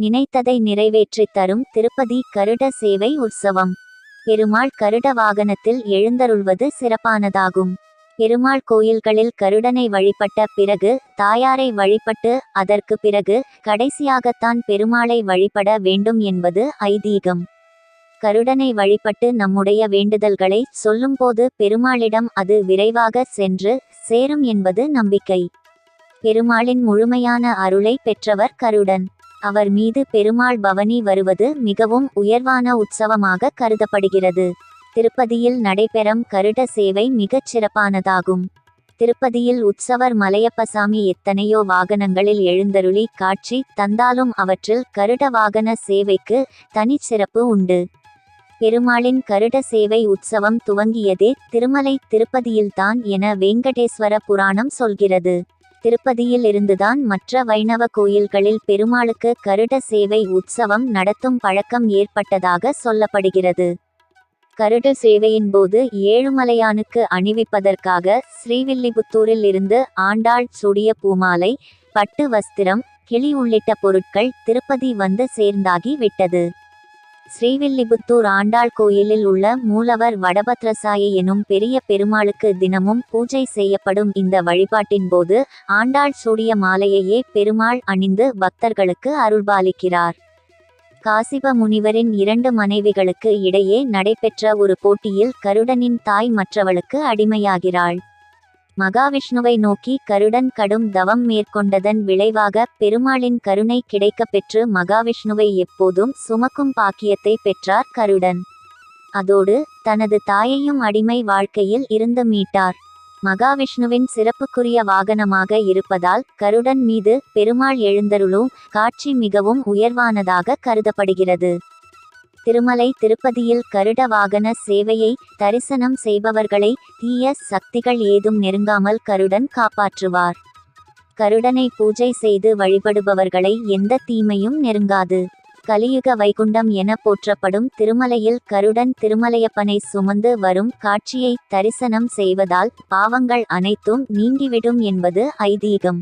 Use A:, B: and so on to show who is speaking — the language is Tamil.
A: நினைத்ததை நிறைவேற்றித் தரும் திருப்பதி கருட சேவை உற்சவம். பெருமாள் கருட வாகனத்தில் எழுந்தருள்வது சிறப்பானதாகும். பெருமாள் கோயில்களில் கருடனை வழிபட்ட பிறகு தாயாரை வழிபட்டு அதற்கு பிறகு கடைசியாகத்தான் பெருமாளை வழிபட வேண்டும் என்பது ஐதீகம். கருடனை வழிபட்டு நம்முடைய வேண்டுதல்களை சொல்லும்போது பெருமாளிடம் அது விரைவாக சென்று சேரும் என்பது நம்பிக்கை. பெருமாளின் முழுமையான அருளை பெற்றவர் கருடன். அவர் மீது பெருமாள் பவனி வருவது மிகவும் உயர்வான உற்சவமாக கருதப்படுகிறது. திருப்பதியில் நடைபெறும் கருட சேவை மிகச் சிறப்பானதாகும். திருப்பதியில் உற்சவர் மலையப்பசாமி எத்தனையோ வாகனங்களில் எழுந்தருளி காட்சி தந்தாலும் அவற்றில் கருட வாகன சேவைக்கு தனிச்சிறப்பு உண்டு. பெருமாளின் கருட சேவை உற்சவம் துவங்கியதே திருமலை திருப்பதியில்தான் என வெங்கடேஸ்வர புராணம் சொல்கிறது. திருப்பதியில் இருந்துதான் மற்ற வைணவ கோயில்களில் பெருமாளுக்கு கருட சேவை உற்சவம் நடத்தும் பழக்கம் ஏற்பட்டதாக சொல்லப்படுகிறது. கருட சேவையின் போது ஏழுமலையானுக்கு அணிவிப்பதற்காக ஸ்ரீவில்லிபுத்தூரில் இருந்து ஆண்டாள் சூடிய பூமாலை பட்டு வஸ்திரம் கிளி உள்ளிட்ட பொருட்கள் திருப்பதி வந்து சேர்ந்தாகி விட்டது. ஸ்ரீவில்லிபுத்தூர் ஆண்டாள் கோயிலில் உள்ள மூலவர் வடபத்ரசாயி எனும் பெரிய பெருமாளுக்கு தினமும் பூஜை செய்யப்படும் இந்த வழிபாட்டின் போது ஆண்டாள் சூடிய மாலையையே பெருமாள் அணிந்து பக்தர்களுக்கு அருள்பாலிக்கிறார். காசிப முனிவரின் இரண்டு மனைவிகளுக்கு இடையே நடைபெற்ற ஒரு போட்டியில் கருடனின் தாய் மற்றவளுக்கு அடிமையாகிறாள். மகாவிஷ்ணுவை நோக்கி கருடன் கடும் தவம் மேற்கொண்டதன் விளைவாக பெருமாளின் கருணை கிடைக்கப் பெற்று மகாவிஷ்ணுவை எப்போதும் சுமக்கும் பாக்கியத்தை பெற்றார் கருடன். அதோடு தனது தாயையும் அடிமை வாழ்க்கையில் இருந்து மீட்டார். மகாவிஷ்ணுவின் சிறப்புக்குரிய வாகனமாக இருப்பதால் கருடன் மீது பெருமாள் எழுந்தருளும் காட்சி மிகவும் உயர்வானதாக கருதப்படுகிறது. திருமலை திருப்பதியில் கருட வாகன சேவையை தரிசனம் செய்பவர்களை தீய சக்திகள் ஏதும் நெருங்காமல் கருடன் காப்பாற்றுவார். கருடனை பூஜை செய்து வழிபடுபவர்களை எந்த தீமையும் நெருங்காது. கலியுக வைகுண்டம் என போற்றப்படும் திருமலையில் கருடன் திருமலையப்பனை சுமந்து வரும் காட்சியை தரிசனம் செய்வதால் பாவங்கள் அனைத்தும் நீங்கிவிடும் என்பது ஐதீகம்.